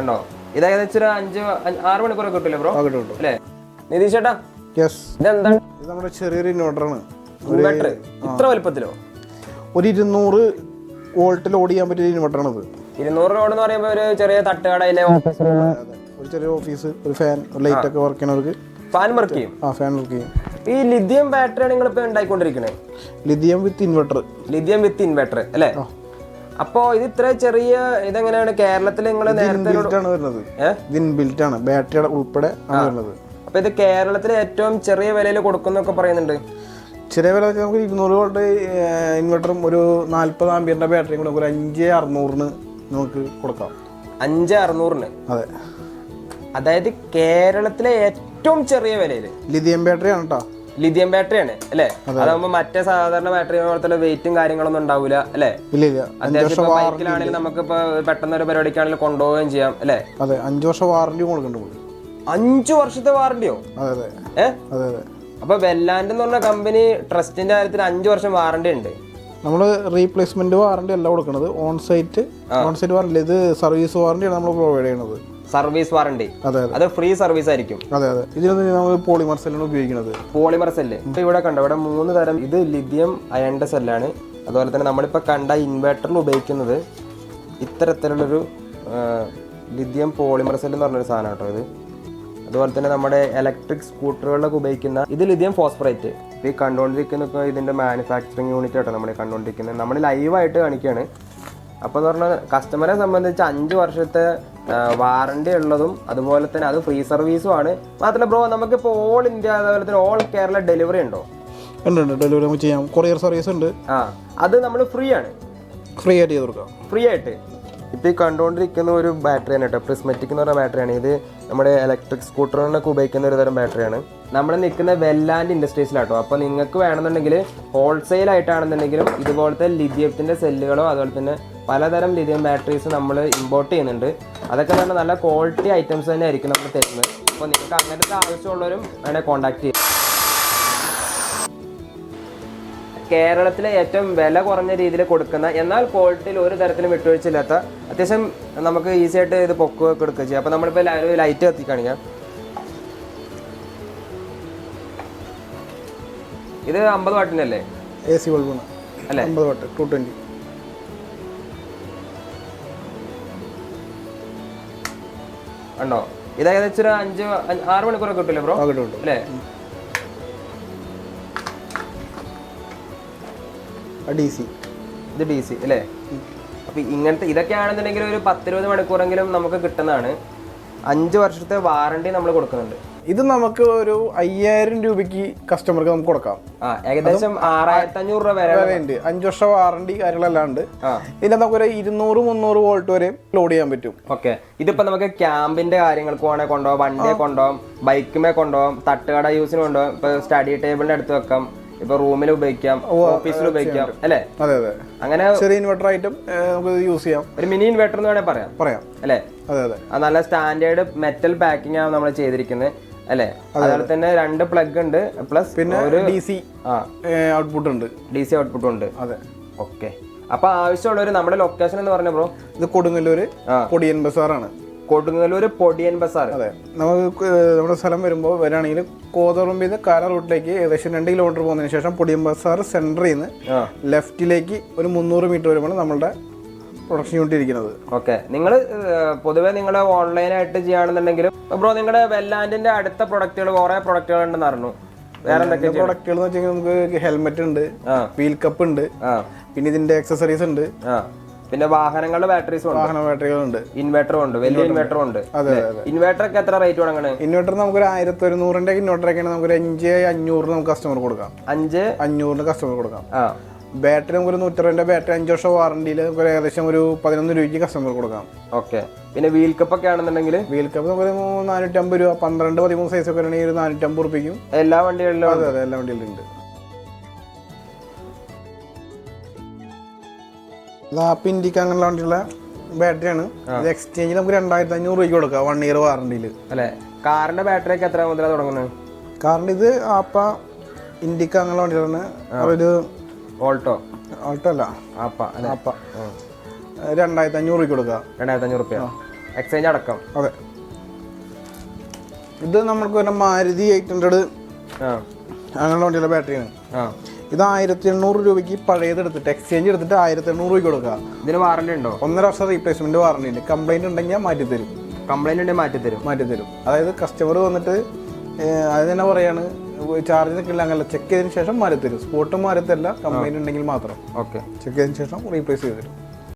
ഉണ്ടോ ഇത് ഏകദേശം ഒരു അഞ്ച് ആറ് മണിക്കൂറൊക്കെ കിട്ടില്ലേ ബ്രോ കിട്ടും കിട്ടും. അല്ലേ? നിതീഷ് ചേട്ടാ യെസ് ഇതെന്താണ്? ഇത് നമ്മുടെ ചെറിയൊരു ഇൻവെർട്ടറാണ് ഇൻവെർട്ടർ ഇത്ര വലുപ്പത്തിലോ? ഒരു ഇരുന്നൂറ് വോൾട്ടിൽ ഓടി ചെയ്യാൻ പറ്റിയ ഇൻവെർട്ടറാണ് ഇത്. ഇരുന്നൂറ് റോഡ് എന്ന് പറയുമ്പോൾ ഒരു ചെറിയ തട്ടുകടയിലെ ഓഫീസ് റൂം ഒരു ചെറിയ ഓഫീസ് ഒരു ഫാൻ ലൈറ്റ് ഒക്കെ വർക്ക് ചെയ്യണവർക്ക് ഫാൻ വർക്ക് ചെയ്യും? ആ ഫാൻ വർക്ക് ചെയ്യും. ഈ ലിഥിയം ബാറ്ററിയാണ് നിങ്ങൾ ഇപ്പൊ ഉണ്ടായിക്കൊണ്ടിരിക്കുന്നത് lithium with inverter lithium with inverter അല്ലേ? അപ്പോ ഇത് ഇത്ര ചെറിയ ഇതെങ്ങനെയാണ്? കേരളത്തിൽ നിങ്ങൾ നേരത്തെ ആണ് ബാറ്ററിയുടെ ഉൾപ്പെടെ അപ്പൊ ഇത് കേരളത്തിൽ ഏറ്റവും ചെറിയ വിലയിൽ കൊടുക്കുന്നൊക്കെ പറയുന്നുണ്ട്. ചെറിയ വില നമുക്ക് ഇരുന്നൂറ് വോൾട്ട് ഇൻവെർട്ടറും ഒരു നാല്പത് ആംബിയറിന്റെ ബാറ്ററിയും കൂടെ ഒരു അഞ്ച് അറുന്നൂറിന് നമുക്ക് കൊടുക്കാം. അഞ്ച് അറുന്നൂറിന്? അതെ. അതായത് കേരളത്തിലെ ഏറ്റവും ചെറിയ വിലയിൽ ലിഥിയം ബാറ്ററി ആണ് കേട്ടോ ലിഥിയം ബാറ്ററി ആണ് അല്ലേ? അതാകുമ്പോൾ മറ്റേ സാധാരണ ബാറ്ററി പോലത്തെ വെയിറ്റും കാര്യങ്ങളൊന്നും ഉണ്ടാവില്ല അല്ലേ? അത്യാവശ്യം ഇപ്പൊ ബൈക്കിലാണെങ്കിൽ നമുക്കിപ്പോ പെട്ടെന്ന് ഒരു പരിപാടിക്കാണെങ്കിൽ കൊണ്ടുപോവുകയും ചെയ്യാം അല്ലേ? അതെ അഞ്ച് വർഷം വാറണ്ടി കൊടുക്കുന്നുണ്ട് നമുക്ക് അഞ്ചു വർഷത്തെ വാറന്റിയോ അതെ അതെ. അപ്പൊ വെല്ലാൻഡ് എന്ന് പറഞ്ഞ കമ്പനി ട്രസ്റ്റിന്റെ കാര്യത്തിൽ അഞ്ചു വർഷം വാറന്റി ഉണ്ട്. നമ്മൾ റീപ്ലേസ്മെന്റ് വാറന്റി അല്ല കൊടുക്കുന്നത് on site on site warranty ഇത് സർവീസ് വാറണ്ടിയാണ് നമ്മൾ പ്രൊവൈഡ് ചെയ്യുന്നത് സർവീസ് വാറണ്ടി. അതെ ഫ്രീ സർവീസ് ആയിരിക്കും. അതെ അതെ. പോളിമർ സെല്ലാണ് ഉപയോഗിക്കുന്നത്. Polymer cell. ഇപ്പൊ ഇവിടെ കണ്ടോ ഇവിടെ മൂന്ന് തരം. ഇത് ലിഥിയം അയണ്ട സെല്ലാണ്. അതുപോലെ തന്നെ നമ്മളിപ്പോൾ കണ്ട ഇൻവെർട്ടറിൽ ഉപയോഗിക്കുന്നത് ഇത്തരത്തിലുള്ളൊരു ലിഥിയം പോളിമർ സെല്ല് എന്ന് പറഞ്ഞൊരു സാധനം കേട്ടോ ഇത്. അതുപോലെ തന്നെ നമ്മുടെ ഇലക്ട്രിക് സ്കൂട്ടറുകളിലൊക്കെ ഉപയോഗിക്കുന്ന ഇത് ലിഥിയം ഫോസ്ഫറേറ്റ് ഈ കണ്ടുകൊണ്ടിരിക്കുന്ന ഇതിന്റെ ഇതിന്റെ മാനുഫാക്ചറിങ് യൂണിറ്റ് ആട്ടോ നമ്മൾ കണ്ടുകൊണ്ടിരിക്കുന്നത് നമ്മൾ ലൈവായിട്ട് കാണിക്കുകയാണ് അപ്പോൾ എന്ന് പറഞ്ഞാൽ കസ്റ്റമറെ സംബന്ധിച്ച് അഞ്ച് വർഷത്തെ വാറണ്ടി ഉള്ളതും അതുപോലെ തന്നെ അത് ഫ്രീ സർവീസും ആണ്. മാത്രമല്ല ബ്രോ നമുക്കിപ്പോൾ ഓൾ ഇന്ത്യ അതുപോലെ തന്നെ ഓൾ കേരള ഡെലിവറി ഉണ്ടോ? ഉണ്ട് ഉണ്ട്. ഡെലിവറി നമുക്ക് ചെയ്യാം. കൊറിയർ സർവീസ് ഉണ്ട്. ആ അത് നമ്മൾ ഫ്രീ ആണ്. ഫ്രീ ആയിട്ട് ചെയ്ത് കൊടുക്കാം. ഫ്രീ ആയിട്ട്. ഇപ്പോൾ ഈ കണ്ടുകൊണ്ടിരിക്കുന്ന ഒരു ബാറ്ററി ആണ് കേട്ടോ. പ്രിസ്മെറ്റിക് എന്ന് പറഞ്ഞ ബാറ്ററിയാണ് ഇത് നമ്മുടെ ഇലക്ട്രിക് സ്കൂട്ടറിനൊക്കെ ഉപയോഗിക്കുന്ന ഒരു തരം ബാറ്ററിയാണ് നമ്മൾ നിൽക്കുന്ന വെല്ലാൻഡ് ഇൻഡസ്ട്രീസിലാട്ടോ അപ്പോൾ നിങ്ങൾക്ക് വേണമെന്നുണ്ടെങ്കിൽ ഹോൾസെയിൽ ആയിട്ടാണെന്നുണ്ടെങ്കിലും ഇതുപോലത്തെ ലിഥിയത്തിന്റെ സെല്ലുകളോ അതുപോലെ തന്നെ പലതരം ലിഥിയം ബാറ്ററീസ് നമ്മൾ ഇമ്പോർട്ട് ചെയ്യുന്നുണ്ട്. അതൊക്കെ തന്നെ നല്ല ക്വാളിറ്റി ഐറ്റംസ് തന്നെ ആയിരിക്കും നമ്മൾ തരുന്നത്. അപ്പോൾ നിങ്ങൾക്ക് അങ്ങനത്തെ ആവശ്യമുള്ളവരും വേണേൽ കോൺടാക്ട് ചെയ്യാം. കേരളത്തിലെ ഏറ്റവും വില കുറഞ്ഞ രീതിയിൽ കൊടുക്കുന്ന എന്നാൽ ക്വാളിറ്റിയിൽ ഒരു തരത്തിലും വിട്ടുവീഴ്ചയില്ലാത്ത അത്യാവശ്യം നമുക്ക് ഈസി ആയിട്ട് ഇത് പൊക്കുകയൊക്കെ എടുക്കുക ചെയ്യാം. അപ്പോൾ നമ്മളിപ്പോൾ ലൈറ്റ് കത്തിക്കാണിക്കാം ഇത് അമ്പത് വാട്ടിന്റെ അല്ലേ? എ സി ബൾബാണ് അല്ലേ? അമ്പത് വാട്ട് ടു ട്വന്റി ഉണ്ടോ? ഇത് ഏകദേശം ഒരു അഞ്ച് ആറ് മണിക്കൂറൊക്കെ കിട്ടില്ലേ ബ്രോ? കിട്ടും അല്ലേ? ഡി സി ഇത് ഡി സി അല്ലേ? അപ്പൊ ഇങ്ങനത്തെ ഇതൊക്കെ ആണെന്നുണ്ടെങ്കിൽ ഒരു പത്തിരുപത് മണിക്കൂറെങ്കിലും നമുക്ക് കിട്ടുന്നതാണ്. അഞ്ച് വർഷത്തെ വാറണ്ടി നമ്മൾ കൊടുക്കുന്നുണ്ട്. ഇത് നമുക്ക് ഒരു അയ്യായിരം രൂപയ്ക്ക് കസ്റ്റമർക്ക് നമുക്ക് കൊടുക്കാം. ആ ഏകദേശം ആറായിരത്തി അഞ്ഞൂറ് രൂപ വരെ ഉണ്ട് അഞ്ച് വർഷം വാറണ്ടി കാര്യങ്ങളെല്ലാം ഉണ്ട്. ഇതിന് നമുക്കൊരു ഇരുന്നൂറ് മുന്നൂറ് വോൾട്ട് വരെ ലോഡ് ചെയ്യാൻ പറ്റും. ഓക്കെ. ഇതിപ്പോ നമുക്ക് ക്യാമ്പിന്റെ കാര്യങ്ങൾക്ക് വേണേൽ കൊണ്ടുപോകാം വണ്ടിയെ കൊണ്ടുപോകാം ബൈക്കുമേ കൊണ്ടുപോകാം തട്ടുകട യൂസിന് കൊണ്ടുപോകാം ഇപ്പൊ സ്റ്റഡി ടേബിളിന്റെ അടുത്ത് വെക്കാം ഇപ്പൊ റൂമിൽ ഉപയോഗിക്കാം ഓഫീസിൽ ഉപയോഗിക്കാം അല്ലേ? അതെ അതെ. അങ്ങനെ ചെറിയ ഇൻവെർട്ടർ ആയിട്ടും നമുക്ക് യൂസ് ചെയ്യാം. ഒരു മിനി ഇൻവെർട്ടർ എന്ന് വേണേൽ പറയാം. പറയാം. അല്ലേ? നല്ല സ്റ്റാൻഡേർഡ് മെറ്റൽ പാക്കിംഗ് ആണ് നമ്മൾ ചെയ്തിരിക്കുന്നത് അല്ലേ അതുപോലെ തന്നെ രണ്ട് പ്ലഗ് ഉണ്ട് പ്ലസ് പിന്നെ ഒരു ഡി സി ആ. ഔട്ട്പുട്ട് ഉണ്ട് ഡി സി ഔട്ട്പുട്ടും ഉണ്ട് അതെ. ഓക്കെ. അപ്പൊ ആവശ്യമുള്ളവർ നമ്മുടെ ലൊക്കേഷൻ എന്ന് പറഞ്ഞ ബ്രോ ഇത് കൊടുങ്ങല്ലൂര് പൊടിയൻ കൊടിയൻ ബസാറാണ്. കൊടുങ്ങല്ലൂർ പൊടിയൻ ബസാർ അതെ. നമുക്ക് നമ്മുടെ സ്ഥലം വരുമ്പോൾ വരാണെങ്കിൽ കോതറുമ്പിൽ നിന്ന് കാല റൂട്ടിലേക്ക് ഏകദേശം രണ്ട് കിലോമീറ്റർ പോകുന്നതിന് ശേഷം പൊടിയൻ ബസാർ സെന്ററിൽ നിന്ന് ലെഫ്റ്റിലേക്ക് ഒരു മുന്നൂറ് മീറ്റർ വരുമ്പോൾ നമ്മളുടെ പ്രൊഡക്ഷൻ യൂണിറ്റ് ഇരിക്കുന്നത് ഓക്കെ നിങ്ങൾ പൊതുവേ നിങ്ങൾ ഓൺലൈനായിട്ട് ചെയ്യുകയാണെന്നുണ്ടെങ്കിലും ബ്രോ നിങ്ങളുടെ വെല്ലാൻഡിന്റെ അടുത്ത പ്രൊഡക്റ്റുകൾ കുറെ പ്രൊഡക്റ്റുകൾ ഉണ്ടെന്ന് അറിഞ്ഞു. വേറെ എന്തൊക്കെ പ്രൊഡക്റ്റുകൾ എന്ന് വെച്ചാൽ നമുക്ക് ഹെൽമെറ്റ് ഉണ്ട് പീൽ വീൽ കപ്പ് ഉണ്ട് പിന്നെ ഇതിന്റെ ആക്സസറീസ് ഉണ്ട്. പിന്നെ വാഹനങ്ങളുടെ ബാറ്ററീസ് ഉണ്ട്. വാഹന ബാറ്ററികളുണ്ട് ഇൻവെർട്ടറും ഉണ്ട് വലിയ ഇൻവെർട്ടറും ഉണ്ട്. അതെ ഇൻവെർട്ടർ ഒക്കെ എത്ര റേറ്റ് തുടങ്ങണേ ഇൻവെർട്ടർ നമുക്കൊരു ആയിരത്തി ഒരുന്നൂറിന്റെ ഇൻവെർട്ടർ ഒക്കെ നമുക്ക് ഒരു അഞ്ച് അഞ്ഞൂറിന് നമുക്ക് കസ്റ്റമർ കൊടുക്കാം. അഞ്ച്? അഞ്ഞൂറിന് കസ്റ്റമർ കൊടുക്കാം. ബാറ്ററി നമുക്കൊരു നൂറ്ററുപതിന്റെ ബാറ്ററി അഞ്ച് വർഷം വാറണ്ടിയിൽ നമുക്ക് ഏകദേശം ഒരു പതിനൊന്ന് രൂപയ്ക്ക് കസ്റ്റമർ കൊടുക്കാം. ഓക്കെ പിന്നെ വീൽ കപ്പ് ഒക്കെ ആണെന്നുണ്ടെങ്കിൽ? വീൽ കപ്പ് നമുക്ക് നാനൂറ്റമ്പത് രൂപ പന്ത്രണ്ട് പതിമൂന്ന് സൈസ് ഒക്കെ ആണെങ്കിൽ ഒരു നാനൂറ്റമ്പത് റുപ്യക്കും എല്ലാ വണ്ടികളിലും അതെ അതെ എല്ലാ വണ്ടികളിലും ഉണ്ട്. ലാപ്പ് ഇൻഡിക്ക അങ്ങനെയുള്ള വണ്ടിയുള്ള ബാറ്ററിയാണ് ഇത് എക്സ്ചേഞ്ച് നമുക്ക് രണ്ടായിരത്തി അഞ്ഞൂറ് രൂപയ്ക്ക് കൊടുക്കാം വൺ ഇയർ വാറണ്ടിയിൽ അല്ലെ? കാറിന്റെ ബാറ്ററി ഒക്കെ എത്ര മുതലാണ് തുടങ്ങുന്നത്? കാറിന്റെ ഇത് ആപ്പ ഇൻഡിക്ക അങ്ങനെയുള്ള വണ്ടികളാണ്. ഒരു ഓൾട്ടോ? ഓൾട്ടോ അല്ല? ആപ്പ. ആപ്പ രണ്ടായിരത്തി അഞ്ഞൂറ് രൂപയ്ക്ക് കൊടുക്കുക. രണ്ടായിരത്തി അഞ്ഞൂറ് റുപ്യ എക്സ്ചേഞ്ച് അടക്കം. അതെ. ഇത് നമ്മൾക്ക് വരുന്ന മാരുതി എയ്റ്റ് ഹൺഡ്രഡ് അങ്ങനെയുള്ള വണ്ടിയുടെ ബാറ്ററിയാണ് ആണ്. ഇത് ആയിരത്തി എണ്ണൂറ് രൂപയ്ക്ക് പഴയത് എടുത്തിട്ട് എക്സ്ചേഞ്ച് എടുത്തിട്ട് ആയിരത്തി എണ്ണൂറ് രൂപയ്ക്ക് കൊടുക്കുക. ഇതിന് വാറണ്ടി ഉണ്ടോ? ഒന്നര വർഷം റീപ്ലേസ്മെന്റ് വാറണ്ടി ഉണ്ട്. കംപ്ലൈന്റ് ഉണ്ടെങ്കിൽ മാറ്റി തരും കംപ്ലൈന്റ് ഉണ്ടെങ്കിൽ മാറ്റി തരും മാറ്റി തരും അതായത് കസ്റ്റമർ വന്നിട്ട് അത് തന്നെ പറയാണ്. ചാർജ് നിൽക്കില്ല അങ്ങനെ ചെക്ക് ചെയ്തതിന് ശേഷം മാറി തരും. സ്പോട്ട് മാറി തരില്ല. ഉണ്ടെങ്കിൽ മാത്രം. ഓക്കെ ചെക്ക് ചെയ്തതിന് ശേഷം റീപ്ലേസ് ചെയ്ത് തരും.